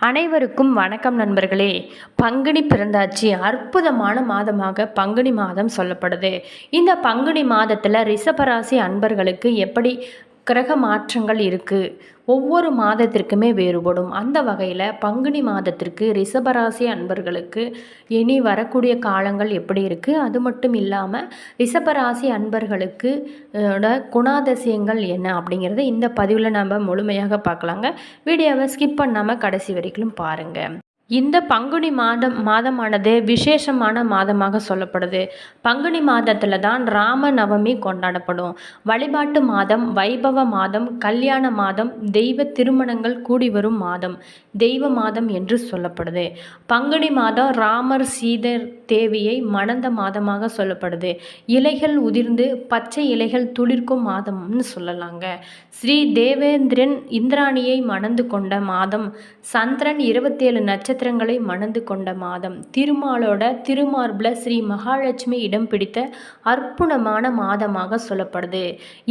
அனைவருக்கும் வணக்கம் நண்பர்களே. பங்குனி பிறந்தாச்சு அற்புதமான மாதமாக பங்குனி மாதம் சொல்லப்படுது. இந்த பங்குனி மாதத்தில் ரிஷபராசி அன்பர்களுக்கு எப்படி கிரக மாற்றங்கள் இருக்குது ஒவ்வொரு மாதத்திற்குமே வேறுபடும். அந்த வகையில் பங்குனி மாதத்திற்கு ரிஷபராசி அன்பர்களுக்கு இனி வரக்கூடிய காலங்கள் எப்படி இருக்குது அது மட்டும் இல்லாமல் ரிஷபராசி அன்பர்களுக்கு ஓட குணாதிசயங்கள் என்ன அப்படிங்கிறத இந்த பதிவில் நம்ம முழுமையாக பார்க்கலாங்க. வீடியோவை ஸ்கிப் பண்ணாமல் கடைசி வரைக்கும் பாருங்கள் இந்த பங்குனி மாதம் மாதமானது விசேஷமான மாதமாக சொல்லப்படுது. பங்குனி மாதத்தில் தான் ராம நவமி கொண்டாடப்படும். வழிபாட்டு மாதம் வைபவ மாதம் கல்யாண மாதம் தெய்வ திருமணங்கள் கூடி வரும் மாதம் தெய்வ மாதம் என்று சொல்லப்படுது. பங்குனி மாதம் ராமர் சீதர் தேவியை மணந்த மாதமாக சொல்லப்படுது. இலைகள் உதிர்ந்து பச்சை இலைகள் துளிர்க்கும் மாதம்னு சொல்லலாங்க. ஸ்ரீ தேவேந்திரன் இந்திராணியை மணந்து கொண்ட மாதம் சந்திரன் இருபத்தேழு நட்சத்திர நட்சத்திரங்களை மணந்து கொண்ட மாதம். திருமாலோட திருமார்பில் ஸ்ரீ மகாலட்சுமி இடம் பிடித்த அற்புதமான மாதமாக சொல்லப்படுது.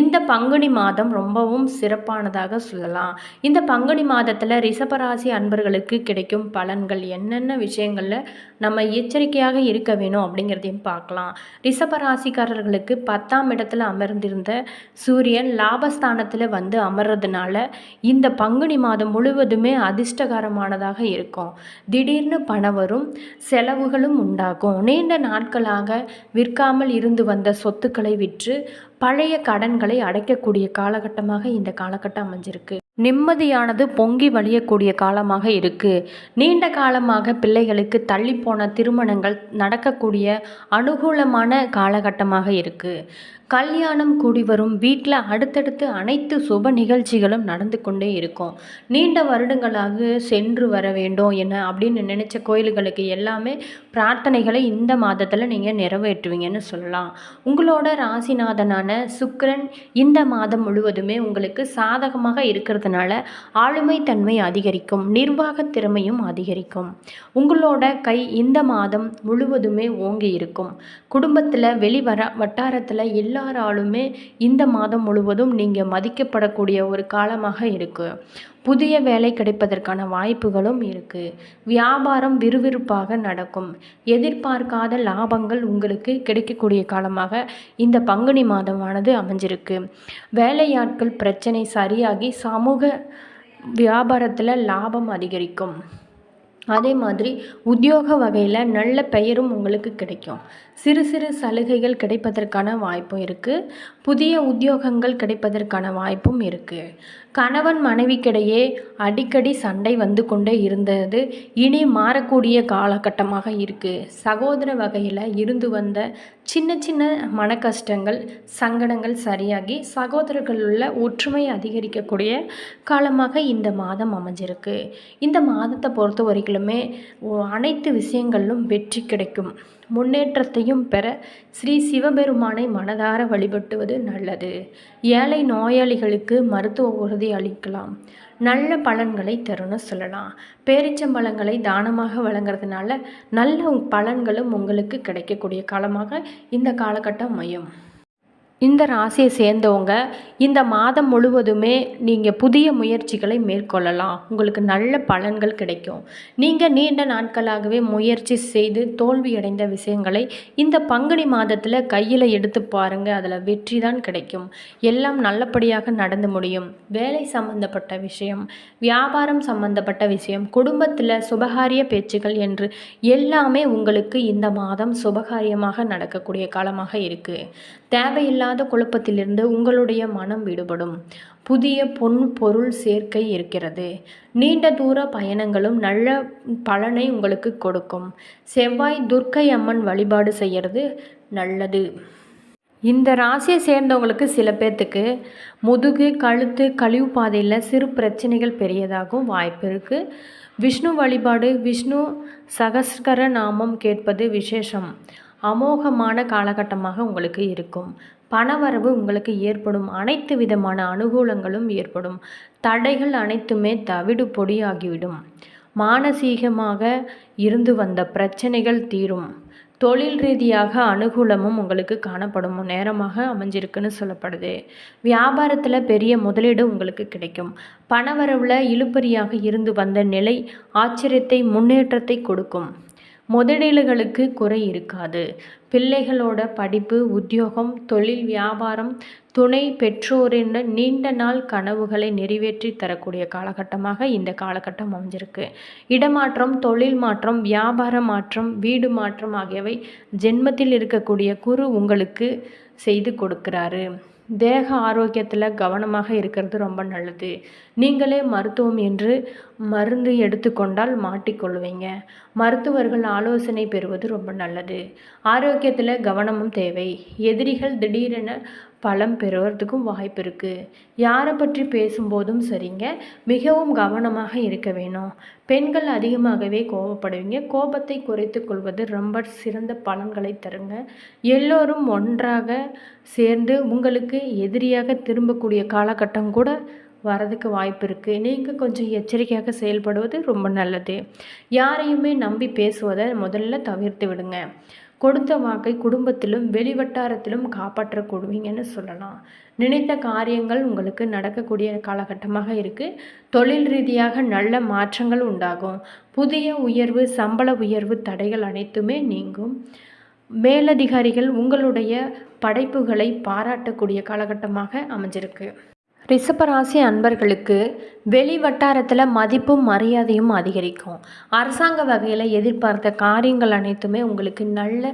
இந்த பங்குனி மாதம் ரொம்பவும் சிறப்பானதாக சொல்லலாம். இந்த பங்குனி மாதத்தில் ரிஷபராசி அன்பர்களுக்கு கிடைக்கும் பலன்கள் என்னென்ன விஷயங்களில் நம்ம எச்சரிக்கையாக இருக்க வேணும் அப்படிங்கிறதையும் பார்க்கலாம். ரிஷபராசிக்காரர்களுக்கு பத்தாம் இடத்துல அமர்ந்திருந்த சூரியன் லாபஸ்தானத்தில் வந்து அமர்றதுனால இந்த பங்குனி மாதம் முழுவதுமே அதிர்ஷ்டகரமானதாக இருக்கும். திடீர்னு பணம் வரும் செலவுகளும் உண்டாகும். நீண்ட நாட்களாக விற்காமல் இருந்து வந்த சொத்துக்களை விற்று பழைய கடன்களை அடைக்கக்கூடிய காலகட்டமாக இந்த காலகட்டம் அமைஞ்சிருக்கு. நிம்மதியானது பொங்கி வழியக்கூடிய காலமாக இருக்குது நீண்ட காலமாக பிள்ளைகளுக்கு தள்ளிப்போன திருமணங்கள் நடக்கக்கூடிய அனுகூலமான காலகட்டமாக இருக்குது கல்யாணம் கூடி வரும் வீட்டில் அடுத்தடுத்து அனைத்து சுப நிகழ்ச்சிகளும் நடந்து கொண்டே இருக்கும். நீண்ட வருடங்களாக சென்று வர வேண்டும் என்ன அப்படின்னு நினச்ச கோயில்களுக்கு எல்லாமே பிரார்த்தனைகளை இந்த மாதத்தில் நீங்கள் நிறைவேற்றுவீங்கன்னு சொல்லலாம். உங்களோட ராசிநாதனான சுக்கரன் இந்த மாதம் முழுவதுமே உங்களுக்கு சாதகமாக இருக்கிறதுனால ஆளுமை தன்மை அதிகரிக்கும் நிர்வாக திறமையும் அதிகரிக்கும். உங்களோட கை இந்த மாதம் முழுவதுமே ஓங்கி இருக்கும். குடும்பத்தில் வெளிவர வட்டாரத்தில் எல்லாராலுமே இந்த மாதம் முழுவதும் நீங்கள் மதிக்கப்படக்கூடிய ஒரு காலமாக இருக்குது புதிய வேலை கிடைப்பதற்கான வாய்ப்புகளும் இருக்குது வியாபாரம் விறுவிறுப்பாக நடக்கும். எதிர்பார்க்காத லாபங்கள் உங்களுக்கு கிடைக்கக்கூடிய காலமாக இந்த பங்குனி மாதமானது அமைஞ்சிருக்கு. வேலையாட்கள் பிரச்சனை சரியாகி சமூக வியாபாரத்தில் லாபம் அதிகரிக்கும். அதே மாதிரி உத்தியோக வகையில் நல்ல பெயரும் உங்களுக்கு கிடைக்கும். சிறு சிறு சலுகைகள் கிடைப்பதற்கான வாய்ப்பும் இருக்குது புதிய உத்தியோகங்கள் கிடைப்பதற்கான வாய்ப்பும் இருக்குது கணவன் மனைவிக்கிடையே அடிக்கடி சண்டை வந்து கொண்டே இருந்தது. இனி மாறக்கூடிய காலகட்டமாக இருக்குது சகோதர வகையில் இருந்து வந்த சின்ன சின்ன மன கஷ்டங்கள் சங்கடங்கள் சரியாகி சகோதரர்களுள்ள ஒற்றுமை அதிகரிக்கக்கூடிய காலமாக இந்த மாதம் அமைஞ்சிருக்கு. இந்த மாதத்தை பொறுத்த வரைக்குமே அனைத்து விஷயங்களிலும் வெற்றி கிடைக்கும். முன்னேற்றத்தையும் பெற ஸ்ரீ சிவபெருமானை மனதார வழிபட்டுவது நல்லது. ஏழை நோயாளிகளுக்கு மருத்துவ உறுதி அளிக்கலாம். நல்ல பலன்களை தரும்னு சொல்லலாம். பேரிச்சம்பழங்களை தானமாக வழங்குறதுனால நல்ல பலன்களும் உங்களுக்கு கிடைக்கக்கூடிய காலமாக இந்த காலகட்டம் அமையும். இந்த ராசியை சேர்ந்தவங்க இந்த மாதம் முழுவதுமே நீங்கள் புதிய முயற்சிகளை மேற்கொள்ளலாம். உங்களுக்கு நல்ல பலன்கள் கிடைக்கும். நீங்கள் நீண்ட நாட்களாகவே முயற்சி செய்து தோல்வியடைந்த விஷயங்களை இந்த பங்குனி மாதத்தில் கையில் எடுத்து பாருங்கள் அதில் வெற்றி தான் கிடைக்கும். எல்லாம் நல்லபடியாக நடந்து முடியும். வேலை சம்பந்தப்பட்ட விஷயம் வியாபாரம் சம்பந்தப்பட்ட விஷயம் குடும்பத்தில் சுபகாரிய பேச்சுகள் என்று எல்லாமே உங்களுக்கு இந்த மாதம் சுபகாரியமாக நடக்கக்கூடிய காலமாக இருக்குது தேவையில்லாத இல்லாத குழப்பத்திலிருந்து உங்களுடைய மனம் விடுபடும். புதிய பொன் பொருள் சேர்க்கை இருக்கிறது. நீண்ட தூர பயணங்களும் நல்ல பலனை உங்களுக்கு கொடுக்கும். செவ்வாய் துர்க்கை அம்மன் வழிபாடு செய்கிறது நல்லது. இந்த ராசியை சேர்ந்தவங்களுக்கு சில பேர்த்துக்கு முதுகு கழுத்து கழிவு பாதையில் சிறு பிரச்சனைகள் பெரியதாகவும் வாய்ப்பு இருக்குது விஷ்ணு வழிபாடு விஷ்ணு சகஸ்கர நாமம் கேட்பது விசேஷம். அமோகமான காலகட்டமாக உங்களுக்கு இருக்கும். பணவரவு உங்களுக்கு ஏற்படும். அனைத்து விதமான அனுகூலங்களும் ஏற்படும். தடைகள் அனைத்துமே தவிடு பொடியாகிவிடும். மானசீகமாக இருந்து வந்த பிரச்சனைகள் தீரும். தொழில் ரீதியாக அனுகூலமும் உங்களுக்கு காணப்படும். நேரமாக அமைஞ்சிருக்குன்னு சொல்லப்படுது. வியாபாரத்தில் பெரிய முதலீடு உங்களுக்கு கிடைக்கும். பணவரவில் இழுபறியாக இருந்து வந்த நிலை ஆச்சரியத்தை முன்னேற்றத்தை கொடுக்கும். முதலீடுகளுக்கு குறை இருக்காது. பிள்ளைகளோட படிப்பு உத்தியோகம் தொழில் வியாபாரம் துணை பெற்றோரின் நீண்ட நாள் கனவுகளை நிறைவேற்றி தரக்கூடிய காலகட்டமாக இந்த காலகட்டம் அமைஞ்சிருக்கு. இடமாற்றம் தொழில் மாற்றம் வியாபார மாற்றம் வீடு மாற்றம் ஆகியவை ஜென்மத்தில் இருக்கக்கூடிய குரு உங்களுக்கு செய்து கொடுக்கிறாரு. தேக ஆரோக்கியத்தில் கவனமாக இருக்கிறது ரொம்ப நல்லது. நீங்களே மருத்துவம் என்று மருந்து எடுத்துக்கொண்டால் மாட்டிக்கொள்வீங்க. மருத்துவர்கள் ஆலோசனை பெறுவது ரொம்ப நல்லது. ஆரோக்கியத்தில் கவனமும் தேவை. எதிரிகள் திடீரென பலம் பெறுவதுக்கும் வாய்ப்பு இருக்குது யாரை பற்றி பேசும்போதும் சரிங்க. மிகவும் கவனமாக இருக்க வேணும். பெண்கள் அதிகமாகவே கோபப்படுவீங்க. கோபத்தை குறைத்து கொள்வது ரொம்ப சிறந்த பலன்களை தருங்க. எல்லோரும் ஒன்றாக சேர்ந்து உங்களுக்கு எதிரியாக திரும்பக்கூடிய காலகட்டம் கூட வரதுக்கு வாய்ப்பு இருக்குது நீங்கள் கொஞ்சம் எச்சரிக்கையாக செயல்படுவது ரொம்ப நல்லது. யாரையுமே நம்பி பேசுவதை முதல்ல தவிர்த்து விடுங்க. கொடுத்த வாக்கை குடும்பத்திலும் வெளிவட்டாரத்திலும் காப்பாற்றக்கூடுவீங்கன்னு சொல்லலாம். நினைத்த காரியங்கள் உங்களுக்கு நடக்கக்கூடிய காலகட்டமாக இருக்குது தொழில் ரீதியாக நல்ல மாற்றங்கள் உண்டாகும். புதிய உயர்வு சம்பள உயர்வு தடைகள் அனைத்துமே நீங்கும். மேலதிகாரிகள் உங்களுடைய படைப்புகளை பாராட்டக்கூடிய காலகட்டமாக அமைஞ்சிருக்கு. ரிஷபராசி அன்பர்களுக்கு வெளி வட்டாரத்தில் மதிப்பும் மரியாதையும் அதிகரிக்கும். அரசாங்க வகையில் எதிர்பார்த்த காரியங்கள் அனைத்துமே உங்களுக்கு நல்ல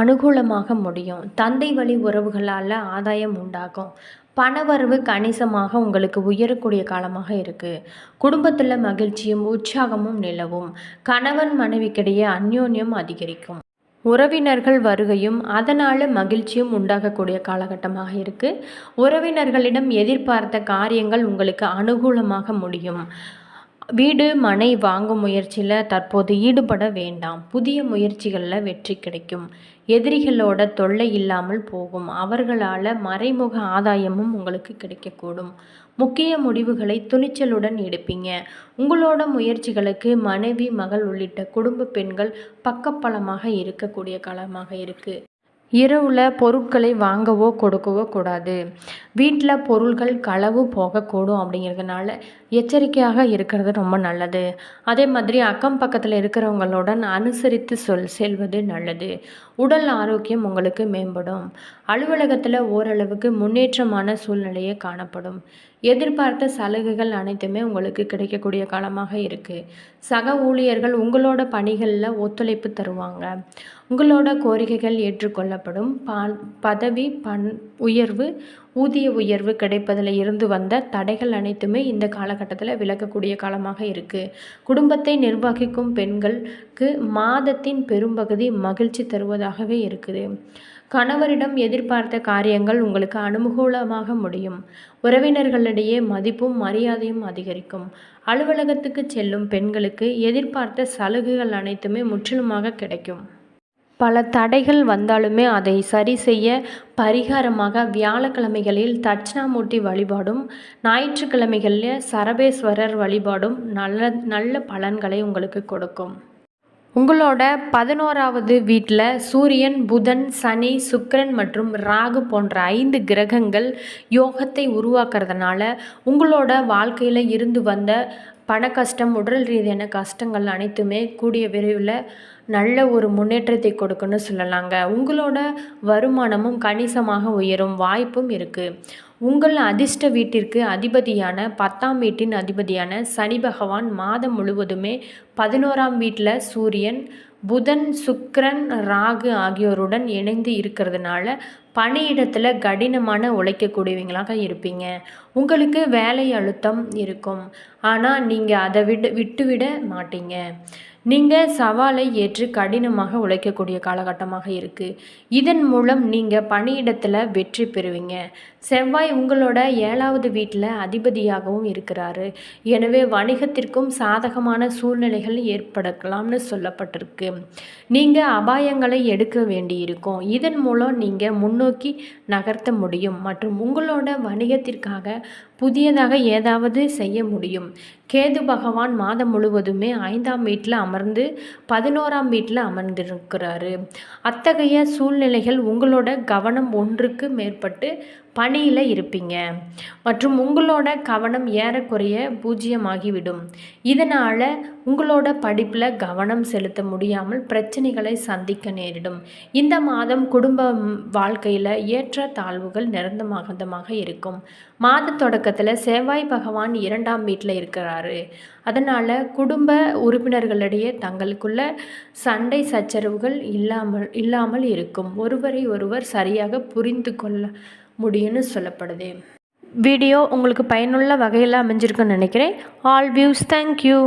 அனுகூலமாக முடியும். தந்தை வழி உறவுகளால் ஆதாயம் உண்டாகும். பணவரவு கணிசமாக உங்களுக்கு உயரக்கூடிய காலமாக இருக்குது குடும்பத்தில் மகிழ்ச்சியும் உற்சாகமும் நிலவும். கணவன் மனைவிக்கிடையே அந்யோன்யம் அதிகரிக்கும். உறவினர்கள் வருகையும் அதனால் மகிழ்ச்சியும் உண்டாகக்கூடிய காலகட்டமாக இருக்குது உறவினர்களிடம் எதிர்பார்த்த காரியங்கள் உங்களுக்கு அனுகூலமாக முடியும். வீடு மனை வாங்கும் முயற்சியில் தற்போது ஈடுபட வேண்டாம். புதிய முயற்சிகளில் வெற்றி கிடைக்கும். எதிரிகளோட தொல்லை இல்லாமல் போகும். அவர்களால் மறைமுக ஆதாயமும் உங்களுக்கு கிடைக்கக்கூடும். முக்கிய முடிவுகளை துணிச்சலுடன் எடுப்பீங்க. உங்களோட முயற்சிகளுக்கு மனைவி மகள் உள்ளிட்ட குடும்ப பெண்கள் பக்கப்பலமாக இருக்கக்கூடிய காலமாக இருக்குது இரவில் பொருட்களை வாங்கவோ கொடுக்கவோ கூடாது. வீட்டில் பொருள்கள் களவு போகக்கூடும் அப்படிங்கிறதுனால எச்சரிக்கையாக இருக்கிறது ரொம்ப நல்லது. அதே மாதிரி அக்கம் பக்கத்தில் இருக்கிறவங்களுடன் அனுசரித்து சொல் செல்வது நல்லது. உடல் ஆரோக்கியம் உங்களுக்கு மேம்படும். அலுவலகத்தில் ஓரளவுக்கு முன்னேற்றமான சூழ்நிலையே காணப்படும். எதிர்பார்த்த சலுகைகள் அனைத்துமே உங்களுக்கு கிடைக்கக்கூடிய காலமாக இருக்குது சக ஊழியர்கள் உங்களோட பணிகளில் ஒத்துழைப்பு தருவாங்க. உங்களோட கோரிக்கைகள் ஏற்றுக்கொள்ளப்படும். பதவி பண் உயர்வு ஊதிய உயர்வு கிடைப்பதில் இருந்து வந்த தடைகள் அனைத்துமே இந்த காலகட்டத்தில் விலகக்கூடிய காலமாக இருக்குது குடும்பத்தை நிர்வகிக்கும் பெண்களுக்கு மாதத்தின் பெரும்பகுதி மகிழ்ச்சி தருவதாகவே இருக்குது. கணவரிடம் எதிர்பார்த்த காரியங்கள் உங்களுக்கு அனுகூலமாக முடியும். உறவினர்களிடையே மதிப்பும் மரியாதையும் அதிகரிக்கும். அலுவலகத்துக்கு செல்லும் பெண்களுக்கு எதிர்பார்த்த சலுகைகள் அனைத்துமே முற்றிலுமாக கிடைக்கும். பல தடைகள் வந்தாலுமே அதை சரி செய்ய பரிகாரமாக வியாழக்கிழமைகளில் தட்சிணாமூர்த்தி வழிபாடும் ஞாயிற்றுக்கிழமைகளில் சரபேஸ்வரர் வழிபாடும் நல்ல நல்ல பலன்களை உங்களுக்கு கொடுக்கும். உங்களோட பதினோராவது வீட்டில் சூரியன் புதன் சனி சுக்கரன் மற்றும் ராகு போன்ற ஐந்து கிரகங்கள் யோகத்தை உருவாக்குறதுனால உங்களோட வாழ்க்கையில் இருந்து வந்த பண கஷ்டம் உடல் ரீதியான கஷ்டங்கள் அனைத்துமே கூடிய விரைவில் நல்ல ஒரு முன்னேற்றத்தை கொடுக்குன்னு சொல்லலாங்க. உங்களோட வருமானமும் கணிசமாக உயரும் வாய்ப்பும் இருக்குது உங்கள் அதிர்ஷ்ட வீட்டிற்கு அதிபதியான பத்தாம் வீட்டின் அதிபதியான சனி பகவான் மாதம் முழுவதுமே பதினோராம் வீட்டில் சூரியன் புதன் சுக்கரன் ராகு ஆகியோருடன் இணைந்து இருக்கிறதுனால பணியிடத்தில் கடினமான உழைக்கக்கூடியவங்களாக இருப்பீங்க. உங்களுக்கு வேலை அழுத்தம் இருக்கும். ஆனால் நீங்கள் அதை விட விட்டுவிட மாட்டீங்க. நீங்கள் சவாலை ஏற்று கடினமாக உழைக்கக்கூடிய காலகட்டமாக இருக்குது இதன் மூலம் நீங்கள் பணியிடத்தில் வெற்றி பெறுவீங்க. செவ்வாய் உங்களோட ஏழாவது வீட்டில் அதிபதியாகவும் இருக்கிறாரு. எனவே வணிகத்திற்கும் சாதகமான சூழ்நிலைகள் ஏற்படலாம்னு சொல்லப்பட்டிருக்கு. நீங்கள் அபாயங்களை எடுக்க வேண்டியிருக்கும். இதன் மூலம் நீங்கள் முன்னோக்கி நகர்த்த முடியும். மற்றும் உங்களோட வணிகத்திற்காக புதியதாக ஏதாவது செய்ய முடியும். கேது பகவான் மாதம் முழுவதுமே ஐந்தாம் வீட்டில் அமர்ந்து பதினோராம் வீட்டில் அமர்ந்திருக்கிறாரு. அத்தகைய சூழ்நிலைகள் உங்களோட கவனம் ஒன்றுக்கு மேற்பட்டு பணியில் இருப்பீங்க. மற்றும் உங்களோட கவனம் ஏறக்குறைய பூஜ்ஜியமாகிவிடும். இதனால் உங்களோட படிப்பில் கவனம் செலுத்த முடியாமல் பிரச்சனைகளை சந்திக்க நேரிடும். இந்த மாதம் குடும்ப வாழ்க்கையில் ஏற்ற தாழ்வுகள் நிரந்தமாகதமாக இருக்கும். மாத தொடக்கத்தில் செவ்வாய் பகவான் இரண்டாம் வீட்டில் இருக்கிறாரு. அதனால் குடும்ப உறுப்பினர்களிடையே தங்களுக்குள்ள சண்டை சச்சரவுகள் இல்லாமல் இல்லாமல் இருக்கும். ஒருவரை ஒருவர் சரியாக புரிந்து கொள்ள முடியும்னு சொல்லப்படுது. வீடியோ உங்களுக்கு பயனுள்ள வகையில் அமைஞ்சிருக்குன்னு நினைக்கிறேன். All views thank you